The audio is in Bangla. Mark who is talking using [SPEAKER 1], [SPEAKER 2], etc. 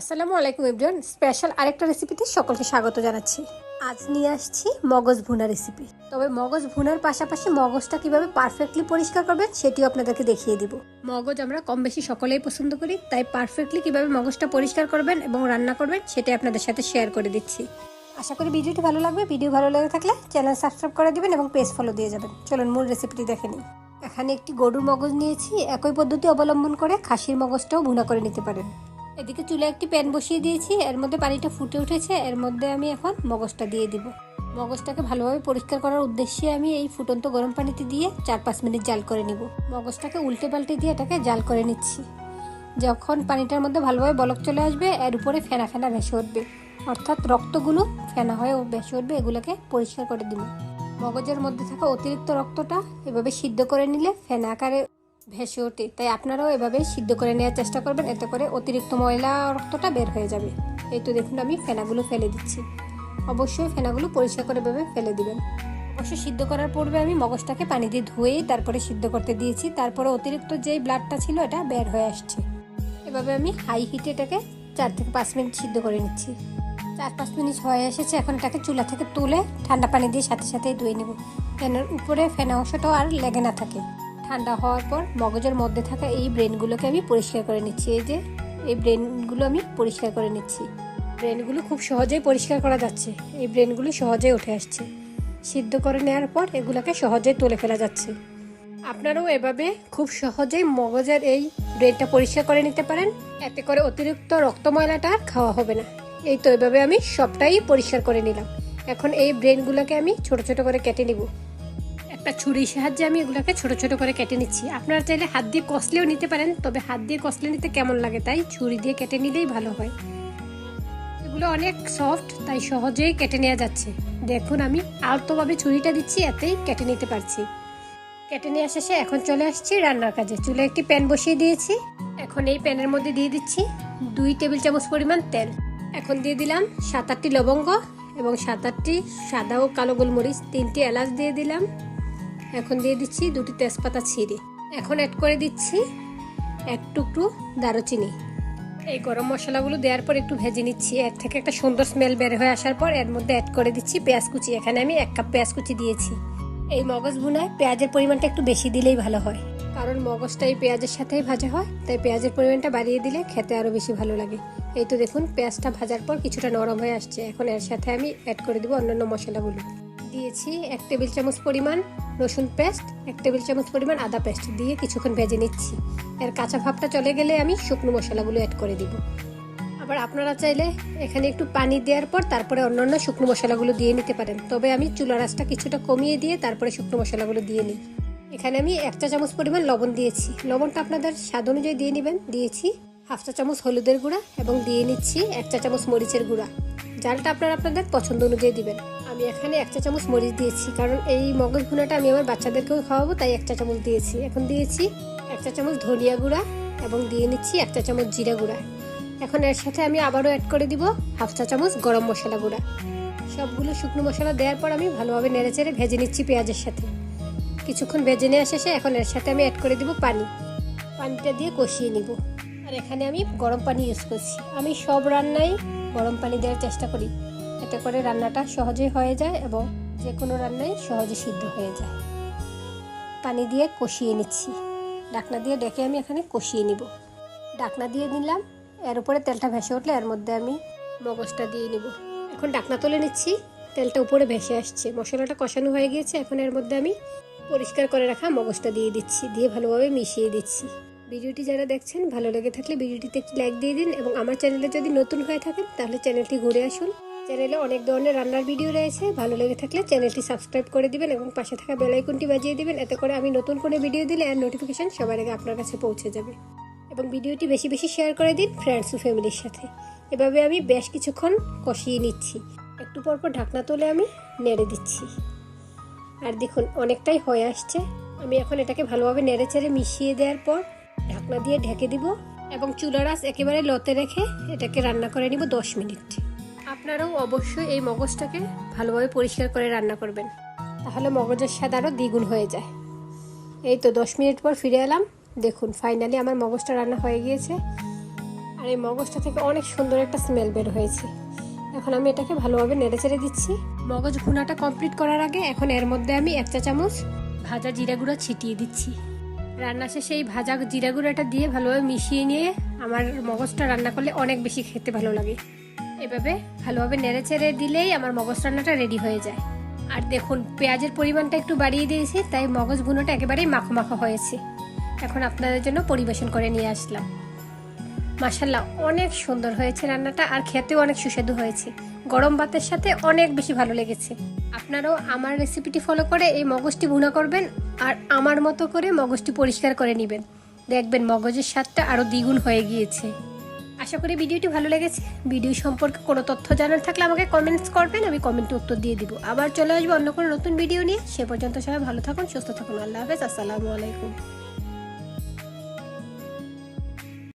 [SPEAKER 1] আসসালামু আলাইকুম, এভরিওয়ান। স্পেশাল আরেকটা রেসিপিতে সকলকে স্বাগত জানাচ্ছি। আজ নিয়ে আসছি মগজ ভুনা রেসিপি। তবে মগজ ভুনার পাশাপাশি মগজটা কীভাবে পারফেক্টলি পরিষ্কার করবেন সেটিও আপনাদেরকে দেখিয়ে দিব। মগজ আমরা কম বেশি সকলেই পছন্দ করি, তাই পারফেক্টলি কীভাবে মগজটা পরিষ্কার করবেন এবং রান্না করবেন সেটাই আপনাদের সাথে শেয়ার করে দিচ্ছি। আশা করি ভিডিওটি ভালো লাগবে। ভিডিও ভালো লেগে থাকলে চ্যানেল সাবস্ক্রাইব করে দিবেন এবং পেজ ফলো দিয়ে যাবেন। চলুন মূল রেসিপিটি দেখে নিই। এখানে একটি গরুর মগজ নিয়েছি। একই পদ্ধতি অবলম্বন করে খাসির মগজটাও ভুনা করে নিতে পারেন। এদিকে চুলে একটি প্যান বসিয়ে দিয়েছি। এর মধ্যে পানিটা ফুটে উঠেছে। এর মধ্যে আমি এখন মগজটা দিয়ে দিব। মগজটাকে ভালোভাবে পরিষ্কার করার উদ্দেশ্যে আমি এই ফুটন্ত গরম পানিতে দিয়ে চার পাঁচ মিনিট জাল করে নিব। মগজটাকে উল্টে পাল্টে দিয়ে এটাকে জাল করে নিচ্ছি। যখন পানিটার মধ্যে ভালোভাবে বলক চলে আসবে, এর উপরে ফেনা ফেনা ভেসে উঠবে। অর্থাৎ রক্তগুলো ফেনা হয়ে ভেসে উঠবে, এগুলোকে পরিষ্কার করে দিব। মগজের মধ্যে থাকা অতিরিক্ত রক্তটা এভাবে সিদ্ধ করে নিলে ফেনা আকারে ভেসে ওঠে। তাই আপনারাও এভাবে সিদ্ধ করে নেওয়ার চেষ্টা করবেন, এতে করে অতিরিক্ত ময়লা রক্তটা বের হয়ে যাবে। এই তো দেখুন, আমি ফেনাগুলো ফেলে দিচ্ছি। অবশ্যই ফেনাগুলো পরিষ্কার করে এভাবে ফেলে দিবেন। অবশ্যই সিদ্ধ করার পূর্বে আমি মগজটাকে পানি দিয়ে ধুয়েই তারপরে সিদ্ধ করতে দিয়েছি। তারপরে অতিরিক্ত যেই ব্লাডটা ছিল, এটা বের হয়ে আসছে। এভাবে আমি হাই হিটে এটাকে চার থেকে পাঁচ মিনিট সিদ্ধ করে নিচ্ছি। চার পাঁচ মিনিট হয়ে এসেছে, এখন এটাকে চুলা থেকে তুলে ঠান্ডা পানি দিয়ে সাথে সাথেই ধুয়ে নেব। ফ্যানের উপরে ফেনা অংশটাও আর লেগে না থাকে। ঠান্ডা হওয়ার পর মগজের মধ্যে থাকা এই ব্রেনগুলোকে আমি পরিষ্কার করে নিচ্ছি। এই যে, এই ব্রেনগুলো আমি পরিষ্কার করে নিচ্ছি। ব্রেনগুলো খুব সহজেই পরিষ্কার করা যাচ্ছে। এই ব্রেনগুলো সহজেই উঠে আসছে। সিদ্ধ করে নেওয়ার পর এগুলোকে সহজেই তুলে ফেলা যাচ্ছে। আপনারাও এভাবে খুব সহজেই মগজের এই ব্রেনটা পরিষ্কার করে নিতে পারেন। এতে করে অতিরিক্ত রক্ত ময়লাটা আর খাওয়া হবে না। এই তো এভাবে আমি সবটাই পরিষ্কার করে নিলাম। এখন এই ব্রেনগুলোকে আমি ছোট ছোট করে কেটে নিব। একটা ছুরির সাহায্যে আমি এগুলোকে ছোট ছোট করে কেটে নিচ্ছি। আপনারা চাইলে হাত দিয়ে কষলেও নিতে পারেন, তবে হাত দিয়ে কষলে নিতে কেমন লাগে তাই ছুরি দিয়ে কেটে নিলেই ভালো হয়। এগুলো অনেক সফট, তাই সহজেই কেটে নেওয়া যাচ্ছে। দেখুন, আমি আলতোভাবে ছুরিটা দিচ্ছি, এতেই কেটে নিতে পারছি। কেটে নেওয়া শেষে এখন চলে আসছি রান্নার কাজে। চুলে একটি প্যান বসিয়ে দিয়েছি। এখন এই প্যানের মধ্যে দিয়ে দিচ্ছি দুই টেবিল চামচ পরিমাণ তেল। এখন দিয়ে দিলাম সাত আটটি লবঙ্গ এবং সাত আটটি সাদা ও কালো গোলমরিচ। তিনটি এলাচ দিয়ে দিলাম। এখন দিয়ে দিচ্ছি দুটি তেজপাতা ছিঁড়ে। এখন অ্যাড করে দিচ্ছি এক টুকরো দারুচিনি। এই গরম মশলাগুলো দেওয়ার পর একটু ভেজে নিচ্ছি। এর থেকে একটা সুন্দর স্মেল বের হয়ে আসার পর এর মধ্যে অ্যাড করে দিচ্ছি পেঁয়াজ কুচি। এখানে আমি এক কাপ পেঁয়াজ কুচি দিয়েছি। এই মগজ ভুনায় পেঁয়াজের পরিমাণটা একটু বেশি দিলেই ভালো হয়। কারণ মগজটা এই পেঁয়াজের সাথেই ভাজা হয়, তাই পেঁয়াজের পরিমাণটা বাড়িয়ে দিলে খেতে আরও বেশি ভালো লাগে। এই তো দেখুন, পেঁয়াজটা ভাজার পর কিছুটা নরম হয়ে আসছে। এখন এর সাথে আমি অ্যাড করে দেবো অন্যান্য মশলাগুলো। দিয়েছি, এক টেবিল চামচ পরিমাণ রসুন পেস্ট, এক টেবিল চামচ পরিমাণ আদা পেস্ট দিয়ে কিছুক্ষণ ভেজে নিচ্ছি। এর কাঁচা ভাবটা চলে গেলে আমি শুকনো মশলাগুলো অ্যাড করে দিব। আবার আপনারা চাইলে এখানে একটু পানি দেওয়ার পর তারপরে অন্যান্য শুকনো মশলাগুলো দিয়ে নিতে পারেন। তবে আমি চুলা রাসটা কিছুটা কমিয়ে দিয়ে তারপরে শুকনো মশলাগুলো দিয়ে নিই। এখানে আমি এক চা চামচ পরিমাণ লবণ দিয়েছি। লবণটা আপনাদের স্বাদ অনুযায়ী দিয়ে নেবেন। দিয়েছি হাফ চা চামচ হলুদের গুঁড়া এবং দিয়ে নিচ্ছি এক চা চামচ মরিচের গুঁড়া। জালটা আপনারা আপনাদের পছন্দ অনুযায়ী দিবেন। আমি এখানে এক চা চামচ মরিচ দিয়েছি, কারণ এই মগজ ভুনাটা আমি আমার বাচ্চাদেরকেও খাওয়াবো, তাই এক চা চামচ দিয়েছি। এখন দিয়েছি এক চা চামচ ধনিয়া গুঁড়া এবং দিয়ে নিচ্ছি এক চা চামচ জিরা গুঁড়া। এখন এর সাথে আমি আবারও অ্যাড করে দিব হাফ চা চামচ গরম মশলা গুঁড়া। সবগুলো শুকনো মশলা দেওয়ার পর আমি ভালোভাবে নেড়েচেড়ে ভেজে নিচ্ছি পেঁয়াজের সাথে। কিছুক্ষণ ভেজে নেওয়া শেষে এখন এর সাথে আমি অ্যাড করে দিব পানি। পানিটা দিয়ে কষিয়ে নিব। আর এখানে আমি গরম পানি ইউজ করছি। আমি সব রান্নাই গরম পানি দেওয়ার চেষ্টা করি। এতে করে রান্নাটা সহজেই হয়ে যায় এবং যে কোনো রান্নায় সহজে সিদ্ধ হয়ে যায়। পানি দিয়ে কষিয়ে নিচ্ছি। ডাকনা দিয়ে ডেকে আমি এখানে কষিয়ে নিব। ডাকনা দিয়ে নিলাম। এর উপরে তেলটা ভেসে উঠলে এর মধ্যে আমি মগজটা দিয়ে নিব। এখন ডাকনা তুলে নিচ্ছি। তেলটা উপরে ভেসে আসছে। মশলাটা কষানো হয়ে গিয়েছে। এখন এর মধ্যে আমি পরিষ্কার করে রাখা মগজটা দিয়ে দিচ্ছি। দিয়ে ভালোভাবে মিশিয়ে দিচ্ছি। ভিডিওটি যারা দেখছেন, ভালো লেগে থাকলে ভিডিওটিতে একটি লাইক দিয়ে দিন এবং আমার চ্যানেলে যদি নতুন হয়ে থাকেন, তাহলে চ্যানেলটি ঘুরে আসুন। চ্যানেলে অনেক ধরনের রান্নার ভিডিও রয়েছে, ভালো লেগে থাকলে চ্যানেলটি সাবস্ক্রাইব করে দিবেন এবং পাশে থাকা বেল আইকনটি বাজিয়ে দিবেন, এতে করে আমি নতুন কোনো ভিডিও দিলে এর নোটিফিকেশান সবার আগে আপনার কাছে পৌঁছে যাবে। এবং ভিডিওটি বেশি বেশি শেয়ার করে দিন ফ্রেন্ডস ও ফ্যামিলির সাথে। এভাবে আমি বেশ কিছুক্ষণ কষিয়ে নিচ্ছি। একটু পর পর ঢাকনা তুলে আমি নেড়ে দিচ্ছি। আর দেখুন, অনেকটাই হয়ে আসছে। আমি এখন এটাকে ভালোভাবে নেড়ে চেড়ে মিশিয়ে দেওয়ার পর ঢাকনা দিয়ে ঢেকে দিব এবং চুলার একেবারে লতে রেখে এটাকে রান্না করে নিব দশ মিনিট। আপনারাও অবশ্যই এই মগজটাকে ভালোভাবে পরিষ্কার করে রান্না করবেন, তাহলে মগজের স্বাদ আরও দ্বিগুণ হয়ে যায়। এই তো দশ মিনিট পর ফিরে এলাম। দেখুন ফাইনালি আমার মগজটা রান্না হয়ে গিয়েছে। আর এই মগজটা থেকে অনেক সুন্দর একটা স্মেল বের হয়েছে। এখন আমি এটাকে ভালোভাবে নেড়ে চেড়ে দিচ্ছি। মগজ ভুনাটা কমপ্লিট করার আগে এখন এর মধ্যে আমি এক চা চামচ ভাজা জিরা গুঁড়া ছিটিয়ে দিচ্ছি। রান্না শেষে এই ভাজা জিরা গুঁড়াটা দিয়ে ভালোভাবে মিশিয়ে নিয়ে আমার মগজটা রান্না করলে অনেক বেশি খেতে ভালো লাগে। এভাবে ভালোভাবে নেড়ে চেড়ে দিলেই আমার মগজ রান্নাটা রেডি হয়ে যায়। আর দেখুন, পেঁয়াজের পরিমাণটা একটু বাড়িয়ে দিয়েছি, তাই মগজ ভুনোটা একেবারেই মাখো মাখো হয়েছে। এখন আপনাদের জন্য পরিবেশন করে নিয়ে আসলাম। মাসাল্লাহ অনেক সুন্দর হয়েছে রান্নাটা, আর খেতেও অনেক সুস্বাদু হয়েছে। গরম ভাতের সাথে অনেক বেশি ভালো লেগেছে। আপনারাও আমার রেসিপিটি ফলো করে এই মগজটি ভুনা করবেন আর আমার মতো করে মগজটি পরিষ্কার করে নেবেন। দেখবেন মগজের স্বাদটা আরও দ্বিগুণ হয়ে গিয়েছে। আশা করি ভিডিওটি ভালো লেগেছে। ভিডিও সম্পর্কে কোনো তথ্য জানার থাকলে আমাকে কমেন্টস করবেন, আমি কমেন্টে উত্তর দিয়ে দিব। আবার চলে আসব অন্য কোনো নতুন ভিডিও নিয়ে। সে পর্যন্ত সবাই ভালো থাকুন, সুস্থ থাকুন। আল্লাহ হাফেজ, আসসালামু আলাইকুম।